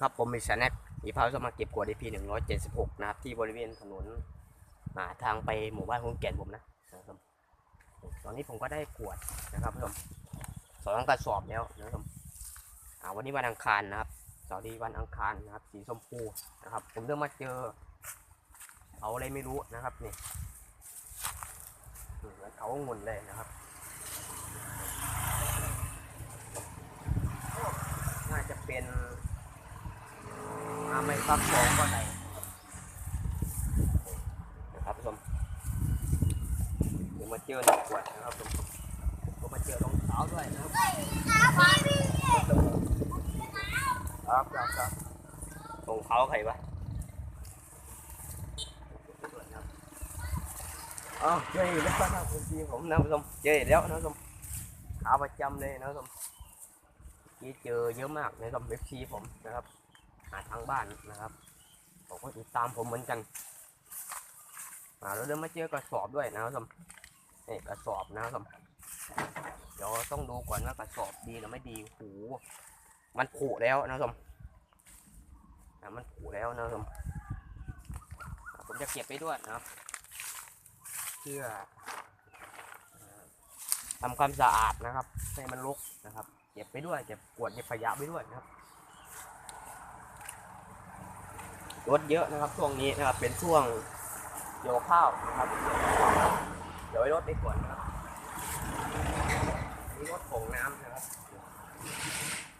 ครับผมมีชแนลอีพาจะมาเก็บกวด EP หนึ่งร้อยเจ็ดสิบหกนะครับ ที่บริเวณถนนอ่าทางไปหมู่บ้านคุณแก่นผมนะนะครับ ตอนนี้ผมก็ได้กวดนะครับผู้ชมสองกระสอบแล้วนะครับอ่าวันนี้วันอังคารนะครับเสาร์นี้วันอังคารนะครับ สีชมพูนะครับ ผมเริ่มมาเจอเขาอะไรไม่รู้นะครับนี่อืมแล้วเขางุนเลยนะครับน่าจะเป็น ไม่ฟักทองก็ได้นะครับผู้ชมเดี๋ยวมาเจอหนึ่งขวดนะครับผู้ชมก็มาเจอรองเท้าด้วยนะครับครับครับครับรองเท้าใครวะอ้าวเจออีกแล้วนะคุณพี่ผมนะผู้ชมเจออีกแล้วนะผู้ชมขาประจำเลยนะผู้ชมที่เจอเยอะมากในกับเว็บซีผมนะครับาทางบ้านนะครับผมก็ติดตามผมเหมือนกันอ่าแล้วเริ่มมาเจอกระสอบด้วยนะครับผมนี่กระสอบนะครับผมเดี๋ยวต้องดูก่อนว่ากระสอบดีหรือไม่ดีหูมันผุแล้วนะครับผมมันผุแล้วนะครับผมผมจะเก็บไปด้วยนะครับเพื่ออ่าทำความสะอาดนะครับ ให้มันรกนะครับ เก็บไปด้วยเก็บกวดเก็บขยะไปด้วยนะครับ รถเยอะนะครับช่วงนี้นะครับเป็นช่วงโยกข้าวนะครับ เดี๋ยวไว้รถไปก่อนนะครับนี่รถของน้ำนะครับ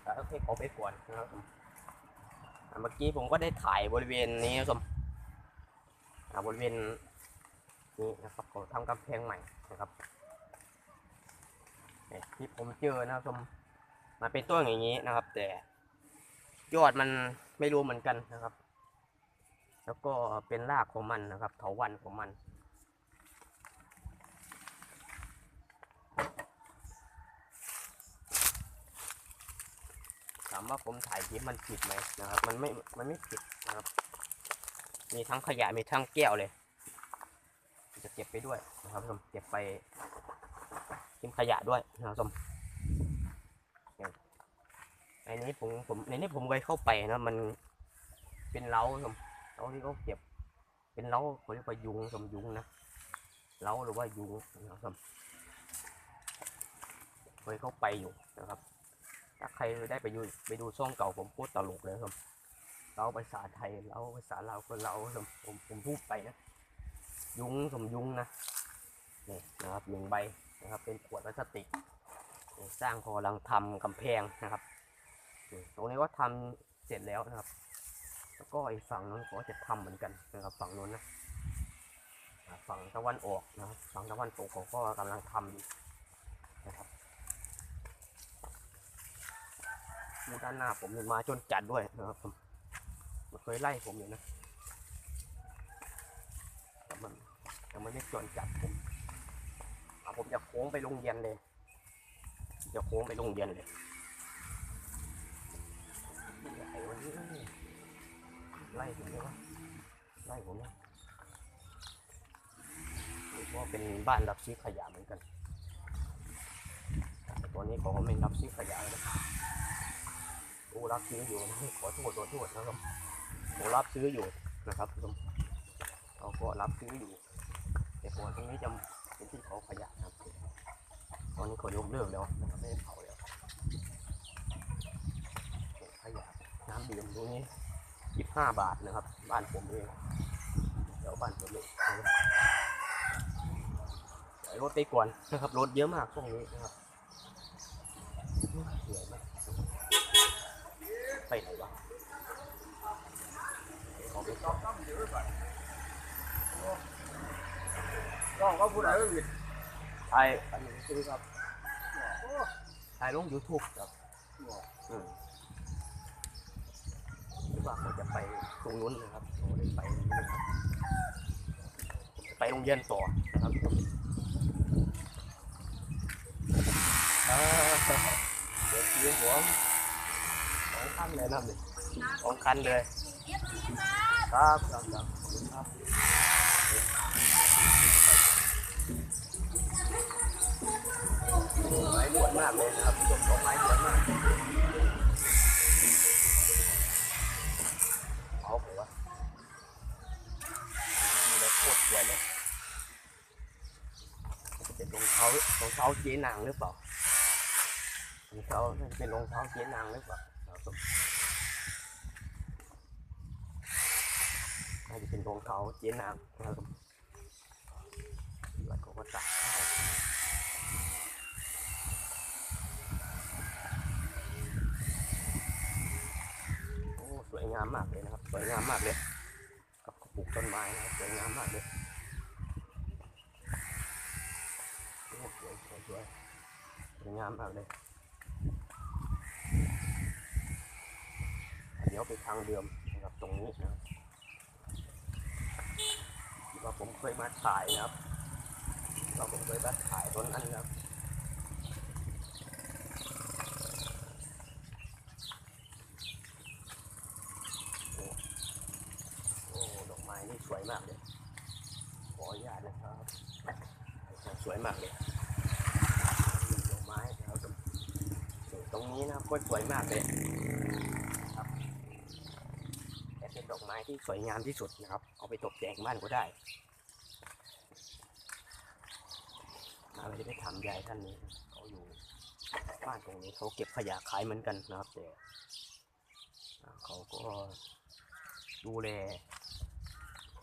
แต่ต้องให้เขาไปก่อนนะครับเมื่อกี้ผมก็ได้ถ่ายบริเวณนี้นะครับบริเวณนี้นะครับของทำกำแพงใหม่นะครับที่ผมเจอนะครับมันเป็นต้นอย่างนี้นะครับ แต่ยอดมันไม่รู้เหมือนกันนะครับ แล้วก็เป็นรากของมันนะครับ เถาวันของมัน ถามว่าผมถ่ายคลิปมันผิดไหมนะครับ มันไม่ มันไม่ผิดนะครับ มีทั้งขยะมีทั้งแก้วเลย จะเก็บไปด้วยนะครับผมเก็บไปทิ้งขยะด้วยนะครับผมในนี้ผมผมในนี้ผมเคยเข้าไปนะมันเป็นเล้าสม เล้าที่เขาเก็บ เป็นเล้าเขาเรียกว่ายุงสมยุงนะเล้าหรือว่ายุงนะครับเคยเข้าไปอยู่นะครับ ถ้าใครได้ไปดูไปดูช่องเก่าผมพูดตลกเลยครับเล้าภาษาไทยเล้าภาษาลาวก็เล้าครับผมผมพูดไปนะยุงสมยุงนะนี่นะครับหนึ่งใบนะครับ เป็นขวดพลาสติกสร้างพอลังทำกำแพงนะครับ ตรงนี้ก็ทำเสร็จแล้วนะครับ แล้วก็อีกฝั่งนู้นก็จะทำเหมือนกันนะครับฝั่งนู้นนะฝั่งตะวันออกนะครับฝั่งตะวันตกเขาก็กำลังทำอยู่นะครับดูด้านหน้าผมมาจนจัดด้วยนะครับผมมันเคยไล่ผมอยู่นะแต่มันแต่มันไม่จนจัดผมผมจะโค้งไปโรงเรียนเลย จะโค้งไปโรงเรียนเลยไอ้วันนี้ ไล่ผมเลยวะไล่ผมเลยนี่ก็เป็นบ้านรับซื้อขยะเหมือนกันแต่ตัวนี้เขาไม่รับซื้อขยะเลยนะโอ้รับซื้ออยู่นะขอโทษขอโทษนะครับผมรับซื้ออยู่นะครับผมเขาก็รับซื้ออยู่แต่ตัวตรงนี้จะเป็นที่เขาขยะนะครับตอนนี้เขายกเลิกแล้วนะครับไม่ได้เผาแล้วขยะน้ำดื่มตรงนี้ ยี่ห้าบาทนะครับ บ้านผมเองเดี๋ยวบ้านผมเองเดี๋ยวรถไปก่อนนะครับรถเยอะมากช่วงนี้นะครับเหนื่อยมากไปไหนวะออกไปก่อนก็เขาพูดอะไรไม่ผิดถ่ายอันนี้คือครับถ่ายลงยูทูบครับอืมหรือ ว่าเขาจะไปตรงนู้นนะครับผมไม่ไปตรงนู้นนะครับผมจะไปโรงเรียนต่อนะครับเดี๋ยวเสียหัวสองคันเลยนะครับนี่สองคันเลยครับครับครับขอบคุณครับไม้หมวดมากเลยครับจบดอกไม้หมวดมาก องเท้ารองเท้าเจ๊นางหรือเปล่ารองเท้าเป็นรองเท้าเจ๊นางหรือเปล่านะครับน่าจะเป็นรองเท้าเจ๊นางนะครับแล้วก็ตากข้าวโอ้สวยงามมากเลยนะครับ สวยงามมากเลยกับปลูกต้นไม้นะครับสวยงามมากเลยโอ้ส วยสวยงามมากเลย เดี๋ยวไปทางเดิมนะครับตรงนี้นะครับที่ว่าผมเคยมาถ่ายนะครับที่ว่าผมเคยมาถ่ายต้นนั้นนะครับโอ้ดอกไม้นี่สวยมากเลย ขออนุญาตนะครับ สวยมากเลยดอกไม้นะครับตรง นี้นะครับก็สวยมากเลยแต่เป็นดอกไม้ที่สวยงามที่สุดนะครับ เอาไปตกแต่งบ้านก็ได้อะไรที่ไปถามยายท่านนี้เขาอยู่บ้านตรงนี้เขาเก็บขยะขายเหมือนกันนะครับแต่เขาก็ดูแล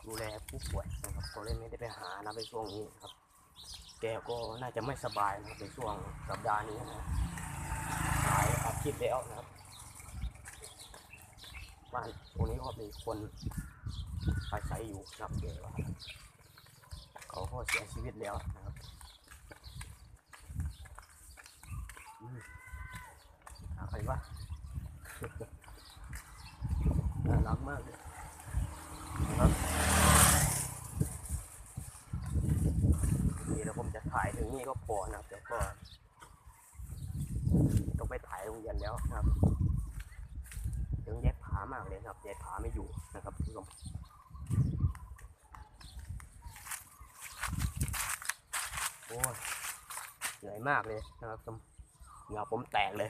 ดูแลผู้ป่วยนะครับเขาเลยไม่ได้ไปหานะในช่วงนี้ครับ แกก็น่าจะไม่สบายนะในช่วงสัปดาห์นี้นะครับ ลายอาทิตย์แล้วนะครับบ้านตรงนี้ก็มีคนอาศัยอยู่นะครับเดี๋ยวเขาก็เสียชีวิตแล้วนะครับอะไรวะน่ารักมากเลยนะครับนี่แล้วผมจะถ่ายถึงนี่ก็พอนะครับแต่ก็ ต้องไปถ่ายโรงเรียนแล้วนะครับยังแยกผามากเลยนะครับแยกผาไม่อยู่นะครับคุณผู้ชมโอ้ยเหนื่อยมากเลยนะครับคุณผู้ชมเหงื่อผมแตกเลย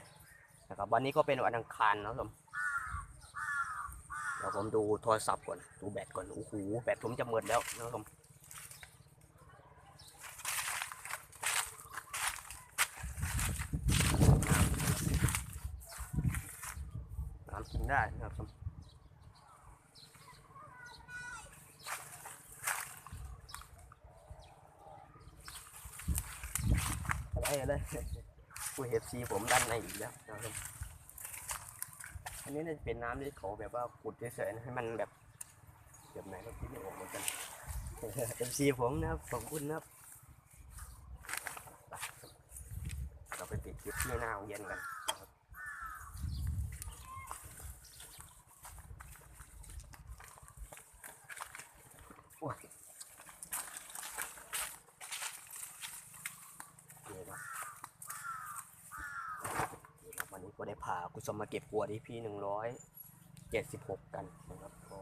นะครับ วันนี้ก็เป็นวันอังคารนะครับคุณผู้ชมเดี๋ยวผมดูโทรศัพท์ก่อนดูแบตก่อนโอ้โหแบตผมจะหมดแล้วนะครับคุณผู้ชมน้ำกิน ได้นะครับคุณผู้ชมอะไรอะไรกูเห็นซีผมด้านในอีกแล้วนะครับอันนี้น่าจะเป็นน้ำที่เขาแบบว่าขุดเฉยๆนะให้มันแบบแบบไหนก็คิดไม่ออกเหมือนกันเอ็มซีผมนะครับขอบคุณนะครับไปเราไปปิดคลิปที่หน้าโรงเรียนกัน นะครับโอ้ยโอเคครับนี่ครับวันนี้ก็ได้พาคุณสมมาเก็บขวดที่พี่หนึ่งร้อยเจ็ดสิบหกกันนะครับก็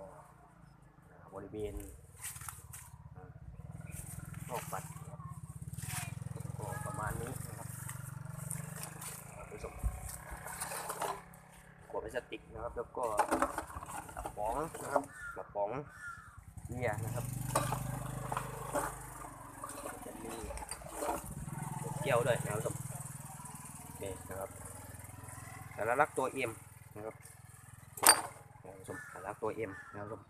อ่าบริเวณนอกบัตรนะครับก็ประมาณนี้นะครับคุณสมขวดพลาสติกนะครับ แล้วก็กระป๋องนะครับกระป๋องเบียร์นะครับจะมี แก้วด้วยนะครับคุณผู้ชมนี่นะครับสารลักตัวเอ็มนะครับนะครับผมสารลักตัวเอ็มนะครับผม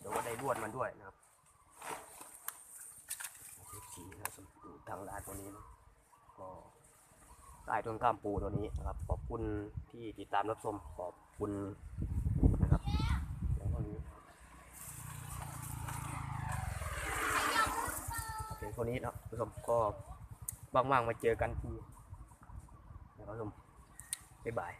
เดี๋ยวก็ได้ลวดมันด้วยนะครับสีนะครับผู้ชมอยู่ทางร้านตัวนี้นะก็ใต้ต้นข้ามปูตัวนี้นะครับ ขอบคุณที่ติดตามรับชมขอบคุณนะครับแล้วก็นี้ เป็นคนนี้นะคุณผู้ชมก็ว่างๆมาเจอกันทีนะครับผมบ๊ายบาย